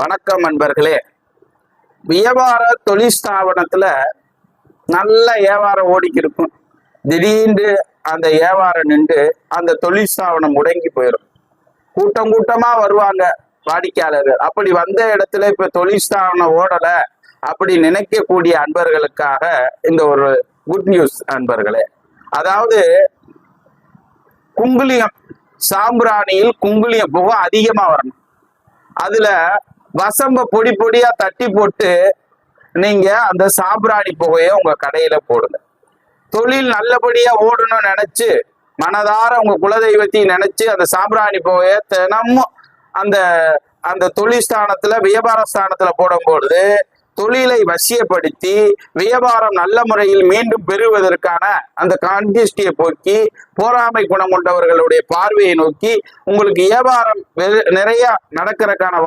வணக்கம் நண்பர்களே. வியாபார தொழில் ஸ்தாபனத்துல நல்ல வியாபாரம் ஓடிக்கு இருக்கும். திடீர்னு அந்த வியாபாரம் நின்று அந்த தொழில் ஸ்தாபனம் முடங்கி போயிடும் கூட்டம் கூட்டமா வருவாங்க வாடிக்கையாளர்கள். அப்படி வந்த இடத்துல இப்ப தொழில் ஸ்தாபனம் ஓடல அப்படி நினைக்கக்கூடிய அன்பர்களுக்காக இந்த ஒரு குட் நியூஸ் அன்பர்களே அதாவது குங்குளியம் சாம்பிராணியில் குங்குளியம் புகை அதிகமா வரணும். அதுல வசம்ப பொடி பொடியா தட்டி போட்டு நீங்க அந்த சாம்பிராணி புகையை உங்க கடையில போடுங்க. தொழில் நல்லபடியா ஓடணும்னு நினைச்சு மனதார உங்க குலதெய்வத்தையும் நினைச்சு அந்த சாம்பிராணி புகையை தினமும் அந்த அந்த தொழில் ஸ்தானத்துல வியாபார ஸ்தானத்துல போடும்பொழுது தொழிலை வசியப்படுத்தி வியாபாரம் நல்ல முறையில் மீண்டும் பெறுவதற்கான அந்த கான்டிஸ்டியை போக்கி போராமை குணம் கொண்டவர்களுடைய பார்வையை நோக்கி உங்களுக்கு வியாபாரம் வெ- நிறைய நடக்கிறதுக்கான